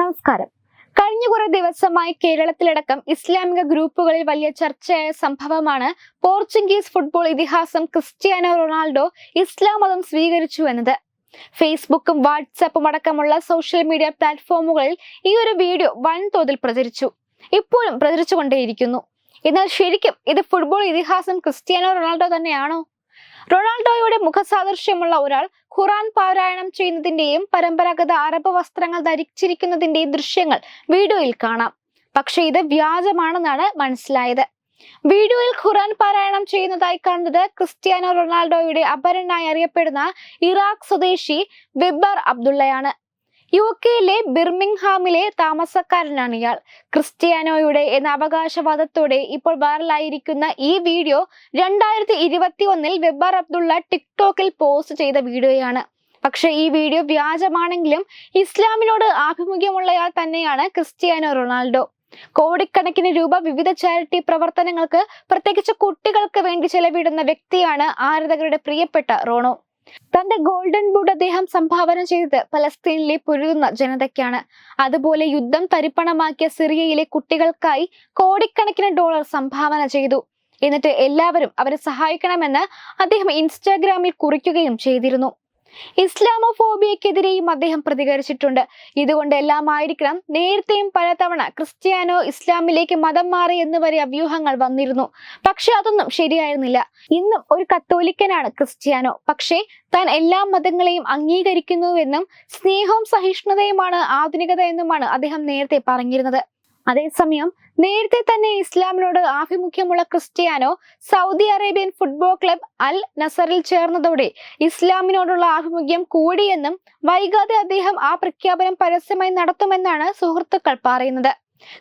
നമസ്കാരം. കഴിഞ്ഞ കുറെ ദിവസമായി കേരളത്തിലടക്കം ഇസ്ലാമിക ഗ്രൂപ്പുകളിൽ വലിയ ചർച്ചയായ സംഭവമാണ് പോർച്ചുഗീസ് ഫുട്ബോൾ ഇതിഹാസം ക്രിസ്ത്യാനോ റൊണാൾഡോ ഇസ്ലാം മതം സ്വീകരിച്ചു എന്നത്. ഫേസ്ബുക്കും വാട്സാപ്പും അടക്കമുള്ള സോഷ്യൽ മീഡിയ പ്ലാറ്റ്ഫോമുകളിൽ ഈ ഒരു വീഡിയോ വൻതോതിൽ പ്രചരിച്ചു. ഇപ്പോഴും പ്രചരിച്ചുകൊണ്ടേയിരിക്കുന്നു എന്നാൽ ശരിക്കും ഇത് ഫുട്ബോൾ ഇതിഹാസം ക്രിസ്ത്യാനോ റൊണാൾഡോ തന്നെയാണോ? റൊണാൾഡോയുടെ മുഖസാദൃശ്യമുള്ള ഒരാൾ ഖുറാൻ പാരായണം ചെയ്യുന്നതിന്റെയും പരമ്പരാഗത അറബ് വസ്ത്രങ്ങൾ ധരിച്ചിരിക്കുന്നതിന്റെയും ദൃശ്യങ്ങൾ വീഡിയോയിൽ കാണാം. പക്ഷെ ഇത് വ്യാജമാണെന്നാണ് മനസ്സിലായത്. വീഡിയോയിൽ ഖുറാൻ പാരായണം ചെയ്യുന്നതായി കാണുന്നത് ക്രിസ്ത്യാനോ റൊണാൾഡോയുടെ അപരനായി അറിയപ്പെടുന്ന ഇറാഖ് സ്വദേശി വെബർ അബ്ദുള്ളയാണ്. യു കെയിലെ ബിർമിംഗ്ഹാമിലെ താമസക്കാരനാണ് ഇയാൾ. ക്രിസ്ത്യാനോയുടെ എന്ന അവകാശവാദത്തോടെ ഇപ്പോൾ വൈറലായിരിക്കുന്ന ഈ വീഡിയോ രണ്ടായിരത്തി ഇരുപത്തി ഒന്നിൽ വെബർ അബ്ദുള്ള ടിക്ടോക്കിൽ പോസ്റ്റ് ചെയ്ത വീഡിയോയാണ്. പക്ഷെ ഈ വീഡിയോ വ്യാജമാണെങ്കിലും ഇസ്ലാമിനോട് ആഭിമുഖ്യമുള്ളയാൾ തന്നെയാണ് ക്രിസ്ത്യാനോ റൊണാൾഡോ. കോടിക്കണക്കിന് രൂപ വിവിധ ചാരിറ്റി പ്രവർത്തനങ്ങൾക്ക് പ്രത്യേകിച്ച് കുട്ടികൾക്ക് വേണ്ടി ചെലവിടുന്ന വ്യക്തിയാണ് ആരാധകരുടെ പ്രിയപ്പെട്ട റോണോ. തന്റെ ഗോൾഡൻ ബൂട്ട് അദ്ദേഹം സംഭാവന ചെയ്തത് പലസ്തീനിലെ പൊരുതുന്ന ജനതയ്ക്കാണ്. അതുപോലെ യുദ്ധം തരിപ്പണമാക്കിയ സിറിയയിലെ കുട്ടികൾക്കായി കോടിക്കണക്കിന് ഡോളർ സംഭാവന ചെയ്തു. എന്നിട്ട് എല്ലാവരും അവരെ സഹായിക്കണമെന്ന് അദ്ദേഹം ഇൻസ്റ്റാഗ്രാമിൽ കുറിക്കുകയും ചെയ്തിരുന്നു. ഇസ്ലാമോഫോബിയക്കെതിരെയും അദ്ദേഹം പ്രതികരിച്ചിട്ടുണ്ട്. ഇതുകൊണ്ട് എല്ലാം ആയിരിക്കണം നേരത്തെയും പലതവണ ക്രിസ്ത്യാനോ ഇസ്ലാമിലേക്ക് മതം മാറി എന്ന് വരെ അഭ്യൂഹങ്ങൾ വന്നിരുന്നു. പക്ഷെ അതൊന്നും ശരിയായിരുന്നില്ല. ഇന്നും ഒരു കത്തോലിക്കനാണ് ക്രിസ്ത്യാനോ. പക്ഷേ താൻ എല്ലാ മതങ്ങളെയും അംഗീകരിക്കുന്നുവെന്നും സ്നേഹവും സഹിഷ്ണുതയുമാണ് ആധുനികത എന്നുമാണ് അദ്ദേഹം നേരത്തെ പറഞ്ഞിരുന്നത്. അതേസമയം നേരത്തെ തന്നെ ഇസ്ലാമിനോട് ആഭിമുഖ്യമുള്ള Cristiano Saudi Arabian football club അൽ നസറിൽ ചേർന്നതോടെ ഇസ്ലാമിനോടുള്ള ആഭിമുഖ്യം കൂടിയെന്നും വൈകാതെ അദ്ദേഹം ആ പ്രഖ്യാപനം പരസ്യമായി നടത്തുമെന്നാണ് സുഹൃത്തുക്കൾ പറയുന്നത്.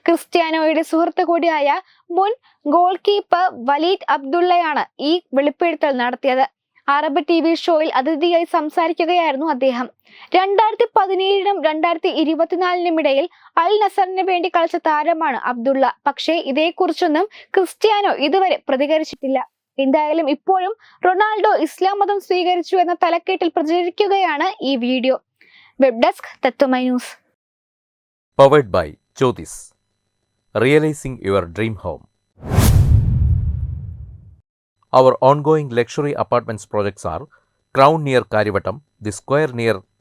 ക്രിസ്ത്യാനോയുടെ സുഹൃത്തു കൂടിയായ മുൻ ഗോൾ കീപ്പർ വലീദ് അബ്ദുള്ളയാണ് ഈ വെളിപ്പെടുത്തൽ നടത്തിയത്. അറബ് ടി വി ഷോയിൽ അതിഥിയായി സംസാരിക്കുകയായിരുന്നു അദ്ദേഹം. രണ്ടായിരത്തി പതിനേഴിനും രണ്ടായിരത്തി ഇരുപത്തിനാലിനും ഇടയിൽ അൽ നസറിന് വേണ്ടി കളിച്ച താരമാണ് അബ്ദുള്ള. പക്ഷേ ഇതേക്കുറിച്ചൊന്നും ക്രിസ്ത്യാനോ ഇതുവരെ പ്രതികരിച്ചിട്ടില്ല. എന്തായാലും ഇപ്പോഴും റൊണാൾഡോ ഇസ്ലാം മതം സ്വീകരിച്ചു എന്ന തലക്കെട്ടിൽ പ്രചരിക്കുകയാണ് ഈ video. Web desk Tatwamayi news. Powered by Jyothis realising your dream home our ongoing luxury apartments projects are crown near Kariavattom the square luxury